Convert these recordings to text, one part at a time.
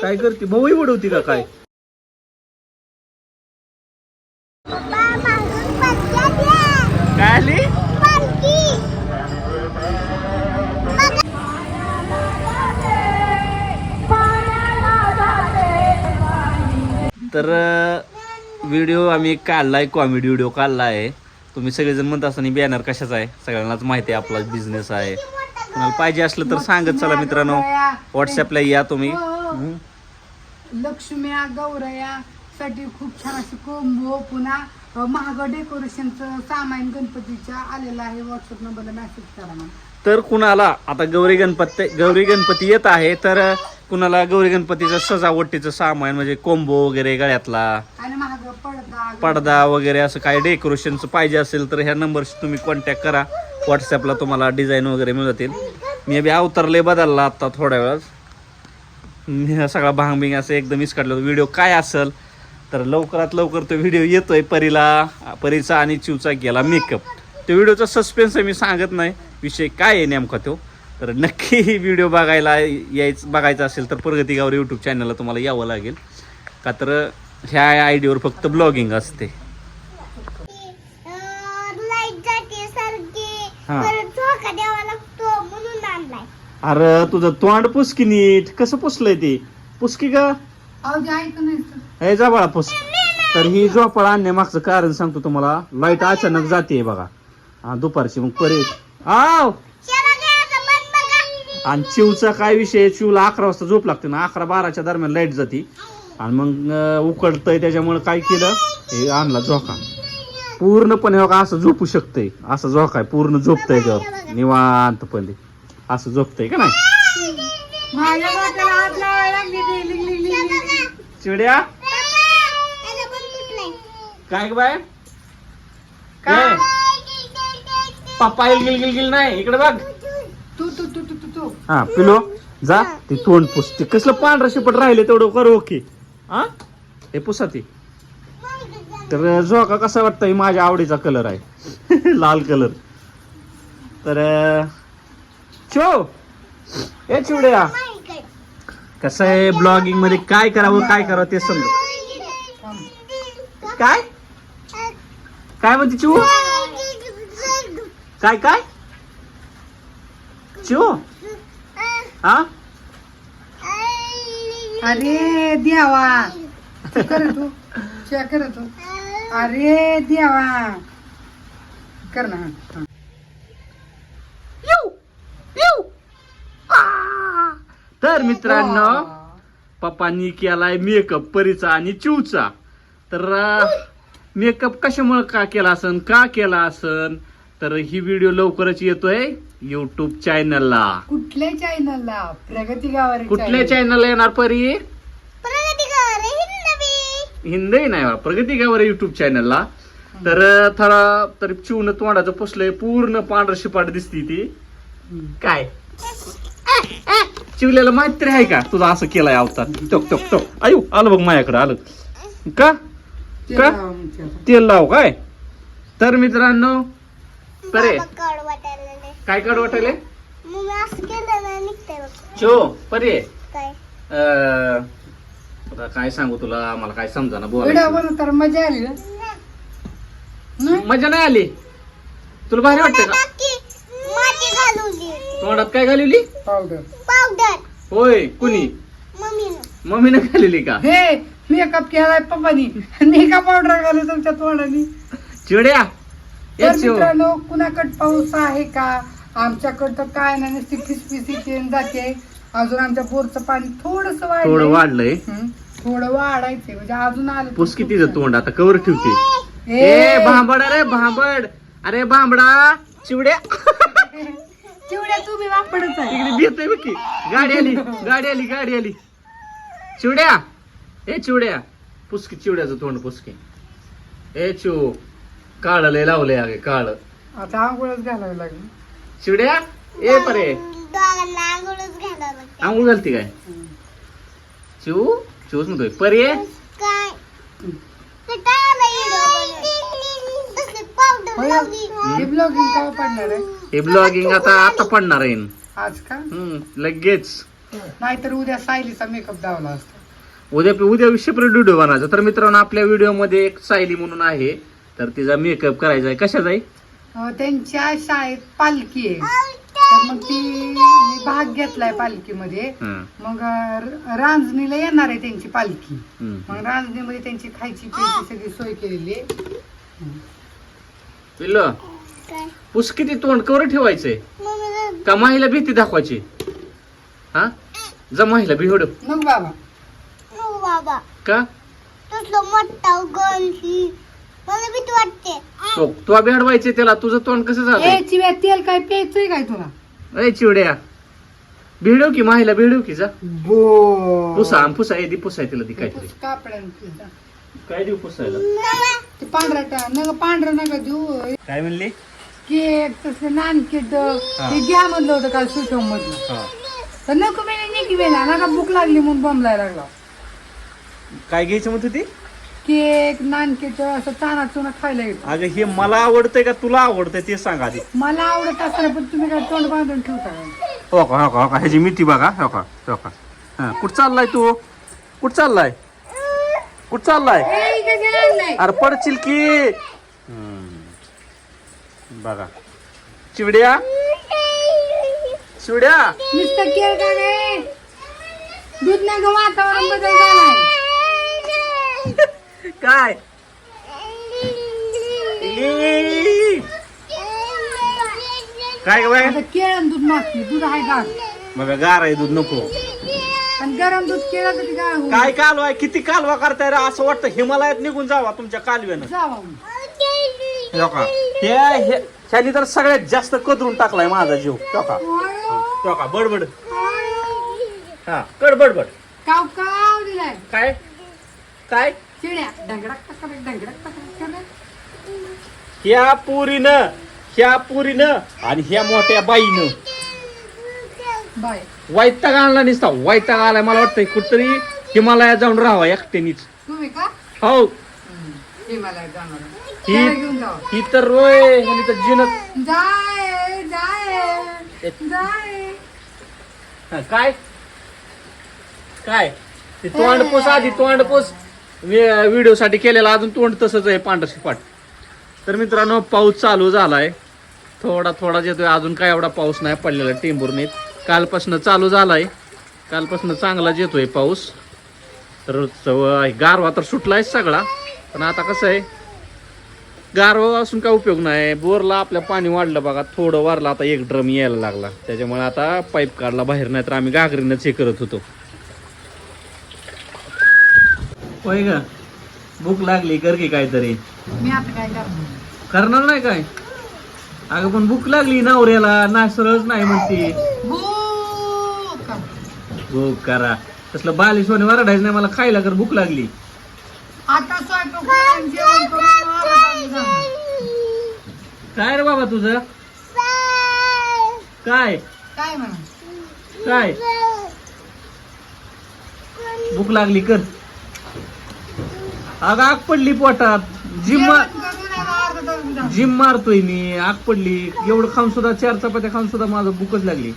काय करते? भाऊही उडवती का काय? काय आली? तर व्हिडिओ आम्ही एक काढलाय कॉमेडी व्हिडिओ काढला आहे तुम्ही सगळेजण म्हणत असताना बॅनर कशाचा आहे? सगळ्यांनाच माहिती आहे आपला बिझनेस आहे. तुम्हाला पाहिजे असलं तर सांगत चला मित्रांनो. व्हॉट्सअपला या तुम्ही. हम्म. लक्ष्म्या गौरया साठी खूप छान असे कोंबो पुन्हा महाग डेकोरेशनचं सामान गणपतीच्या आलेलं आहे. व्हॉट्सअप नंबरला मेसेज करा मला तर कुणाला आता गौरी गणपती गौरी गणपती येत आहे तर कुणाला गौरी गणपतीचं सजावटीचं सामान म्हणजे कोंबो वगैरे गळ्यातला आणि महाग पडदा पडदा वगैरे असं काय डेकोरेशनचं पाहिजे असेल तर ह्या नंबरशी तुम्ही कॉन्टॅक्ट करा. व्हॉट्सॲपला तुम्हाला डिझाईन वगैरे मिळतील. मी बी अवतारले बदलला आता थोड्या वेळात. मी हा सगळा भांग बिंग असं एकदम मिस काढलं व्हिडिओ काय असेल तर लवकरात लवकर तो व्हिडिओ येतोय परीला. परीचा आणि चिवचा केला मेकअप तो व्हिडिओचा सस्पेन्स आहे मी सांगत नाही. विषय काय आहे नेमका तो? तर नक्की व्हिडिओ बघायला यायचं बघायचा असेल तर प्रगती गावर यूट्यूब चॅनलला तुम्हाला यावं लागेल. का तर ह्या आय डीवर फक्त ब्लॉगिंग असते. हा. अरे तुझं तोंड पुसकी नीट. कसं पुसलंय ते? पुसकी का हे जा बाळा पुस. तर ही झोपाळा आणण्यामागचं कारण सांगतो तुम्हाला. लाइट अचानक जाते बघा. हा दुपारची मग परत आव! बघा आणि चिवचा काय विषय चिवला अकरा वाजता झोप लागते ना. अकरा बाराच्या दरम्यान लाइट जाते. आणि मग उकडतंय त्याच्यामुळे काय केलं? हे आणला झोका. पूर्णपणे का असं झोपू शकतंय. असं झोका आहे. पूर्ण झोपतंय त्यावर निवांतपणे. असं झोपतंय का नाही? माझ्या डोक्याला हात लावायला लागली ती लिंग लिंग लिंग लिंग. चिड्या त्याला पण कुठलाय काय बाय? काय? काय पप्पा येईल गिल गिल गिल नाही. इकडे बघ. तू तू तू तू तू तू. हा पिलो जा. ती तोंड पुस ते कसलं पांढरं शिपट राहिले तेवढं कर ओके. हा? हे पुसा ती तर झोका कसा वाटतं माझ्या आवडीचा कलर आहे. लाल कलर. तर चो ए चिवड्या. कसं आहे ब्लॉगिंगमध्ये काय करावं काय करावं ते समज काय? काय म्हणते चिव काय काय? चिव हा? अरे देवा. तू कर तू. च्या कर तू. अरे देवा. कर ना. हा. तर मित्रांनो पप्पांनी केलाय मेकअप परीचा आणि चिवचा तर मेकअप कशामुळे का केला असन का केला असन? तर ही व्हिडिओ लवकरच येतोय युट्यूब चॅनलला कुठल्या चॅनलला प्रगती गावारी कुठल्या चॅनलला येणार परी? प्रगती कर हिंदवी हिंदी नाही बा, प्रगती गावर युट्यूब चॅनलला तर थोडा तरी चिवनं तोंडाचं पुसलंय पूर्ण पांढर शिपाट दिसती ती. काय? चिवल्याला माहीत तरी आहे का? तुझा असं केलाय अवतार. टोक टोक टोक. आयु आलं बघ माझ्याकडे आलं. का? का? तेल लाव काय? तर मित्रांनो परे. कड वाटायला काय निघतंय बघ. चो परे. काय? अं, आता काय सांगू तुला? मला काय समजा बोला तर मजा आली ना? नाही? मजा नाही आली? तुला भारी वाटतं का? तोंडात काय घालवली? पावडर पावडर होय कुणी? मम्मीनं. मम्मीने घालेली का? हे मेकअप केलाय पप्पानी. मेकअप पावडर घालू तुमच्या तोंडानी. चिड्या तर. मित्रांनो कुणाकड पाऊस आहे का? आमच्याकडं तर काय नाही नुसती फिसफिसी येऊन जाते. अजून आमच्या बोरचं पाणी थोडस थोडं वाढलंय. थोडं वाढायचंय. म्हणजे अजून आलं पुस कितीचं तोंड आता कवर ठेवते. ए! भांबड अरे भांबड. अरे भांबडा चिवड्या. चिवड्या तू बी वापडच आहे. तिकडे भेटतोय बघ की. गाडी आली गाडी आली गाडी आली. चिवड्या. ए चिवड्या. पुसकी चिवड्याचं तोंड पुसकी. ए चिव. काळ लय लावलंय अगे काळ. आता आंघोळच घालावी लागली. चिवड्या ए परे. आंघोळ घालती काय? चिव चिवच म्हणतोय. लावली हे ब्लॉगिंग का पडणार आहे? हे ब्लॉगिंग आता आता पडणार आहे. आज का? हम्म, लगेच. नाहीतर उद्या सायलीचा मेकअप दावला असतो. उद्या उद्या सेपरेट व्हिडिओ बनायचा तर मित्रांनो आपल्या व्हिडिओमध्ये एक सायली म्हणून आहे. तर तिचा मेकअप करायचा आहे. कशाचा आहे? अं, त्यांच्या शाळेत पालखी आहे. तर मग ती मी भाग घेतलाय पालखीमध्ये. हं, मग अं, रांजणीला येणार आहे त्यांची पालखी. हं. मग रांजणीमध्ये त्यांची खायची प्यायची सगळी सोय केलेली आहे. पिल्लं, पुस किती तोंड कवर ठेवायचंय? का माहीला भीती दाखवायची? हा? जा माहीला भिवड मग बाबा. बाबा. का? तुझं मोठा गण मला भीती वाटते. तो तुला भेडवायचे त्याला. तुझं तोंड कसं ए झालंय चिव्या तेल काय प्यायचंय काय तुला? ए चिवड्या. भिडव की माहीला भिडव की जा. बो पुसा आम पुसा दी पुसाय तिला काहीतरी काय देऊ पुसायला? ते पांढरा टा- नग पांढरा नका देऊ. काय म्हणली? केक तसं नानकेट. ते घ्या म्हणलं होतं काल सुटम मधलं हा. तर नको मी निकी वेळा नका भूक लागली म्हणून बंबलाय लागला. काय घ्यायचं म्हणत होती? केक नानकेट असं चाना चुना खायला येतो. अगं हे मला आवडतंय का तुला आवडतंय ते सांग आधी. मला आवडत असताना पण तुम्ही काय तोंड बांधून ठेवता हो का हो का हो का? ह्याची मिठी बघा हो का हो का. हा कुठं चाललाय तू? कुठं चाललाय? कुठं चाललाय? अरे पडशील की. हम्म. बघा. चिवड्या? चिवड्या? नुसतं केळ का नाही दूध नाही ग वातावरण काय? ई. काय ग बाय आता केळ आणि दूध मागते दूध आहे का? बघा गार आहे दूध नको. आणि गरम दूध केलं तर काय होईल? काय कालवा आहे? किती कालवा करताय रे? असं वाटतं हिमालयात निघून जावा तुमच्या कालव्यानं. जावा हो का? हे हे- ह्यानी तर सगळ्यात जास्त कदरून टाकलाय माझा जीव. हो का? हो का? बडबड. हा कड बडबड. काव काव दिलाय. काय? काय? चिड्या करत. ह्या पुरीनं ह्या पुरीनं आणि ह्या मोठ्या बाईनं. बाय. वैताग आणला निसता वैताग आलाय मला वाटतंय कुठतरी हिमालयात जाऊन राहावा एकट्यानीच. तुम्ही का? हो. हिमालयात जाणार ही त्याला घेऊन जावा. ही तर रोय ह्यानी तर जिनत जाय जाय जाय. काय? काय? ते तोंडपूस आधी तोंडपूस. व्हिडिओ व्हिडिओसाठी केलेला अजून तोंड तसंच आहे पांढरशिपाट तर मित्रांनो पाऊस चालू झाला आहे थोडा थोडा येतोय अजून काय एवढा पाऊस नाही पडलेला टेंभुर्णीत. कालपासनं चालू झाला आहे कालपासनं चांगलाच येतोय पाऊस. तर गारवा तर सुटला आहे सगळा. पण आता कसं आहे गारवा असून काय उपयोग नाही. बोरला आपल्या पाणी वाढलं बघा. थोडं वारलं आता एक ड्रम यायला लागला. त्याच्यामुळे आता पाईप काढला बाहेर. नाही तर आम्ही घागरीनंच हे करत होतो. होय का भूक लागली कर की काहीतरी. मी आता काय करणार? करणार नाही काय? अगं पण भूक लागली नवऱ्याला. ना सरळच नाही म्हणते. भूक! भूक करा. तसलं बालिशवाने वरडायचं नाही मला खायला कर भूक लागली. आता स्वयंपाक करून जेवण करून मला चालू जाणार. काय रे बाबा तुझं? काय? काय म्हणा? काय? भूक लागली कर. अगं आग पडली पोटात. जिम. जिम मारतोय मी. आग पडली. एवढं खाऊन सुद्धा चार चपात्या खाऊन सुद्धा माझं भूकच लागली.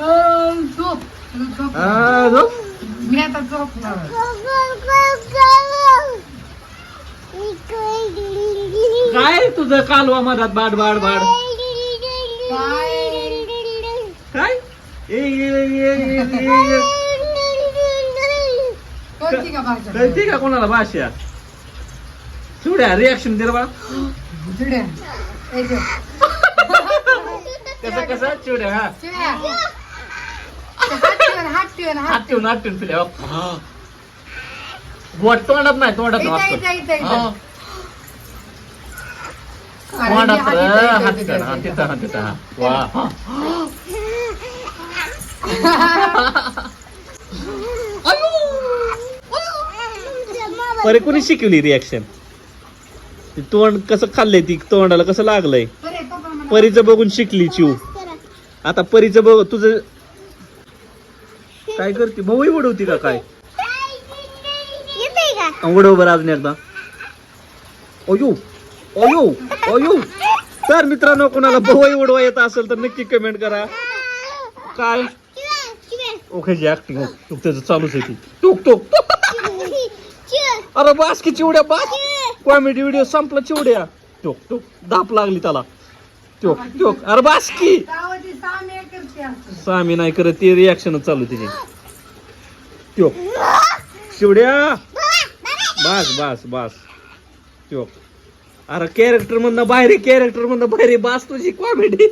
अं, झोप. झोप. आ, झोप. मी आता झोपणार काय तुझं कालवा मधात बाड बाड बाड? काय? काय? ए, ए, ए, ए, ए, ए. कळती का भाषा कळते का कोणाला भाषा चिवड्या रिॲक्शन दे रे बा चिड्या ए जे. कसं कसं चिवड्या हा चिड्या हात ठेव, हात ठेव, हात हात ठेवून हात ठेवून पिल्या गोट तोंडात नाही तोंडात इथं, वाजतं. इथं, इथं, इथं. हा. अरे, तोंडात हात र, इथं, हात इथं, तिथं, हा, इथं, तिथं, हा, तिथं, हा. वा, परे कोणी शिकवली रिॲक्शन तोंड कसं खाल्लंय ती? तोंडाला कसं लागलंय? अरे. परीचं बघून शिकली चिव आता परीचं बघ तुझं काय करते? भाऊ उडवती का काय? उडव बरं अजून एकदा. अयो अयो अयो. तर मित्रांनो कोणाला भवई उडवा येत असेल तर नक्की कमेंट करा. काय. ओके जी ऍक्टिंग त्याचं चालूच आहे ती. टोक टोक अरे बास की चिवड्या बास. कॉमेडी व्हिडिओ संपला चिवड्या. टोक टोक दाप लागली त्याला. टोक टोक अरे बास की सामी नाही करत ते रिॲक्शन चालू तिची. टोक शिवड्या बास बास बास. टोक अरे कॅरेक्टर मधनं बाहेर कॅरेक्टर मधनं बाहेर. बास तुझी कॉमेडी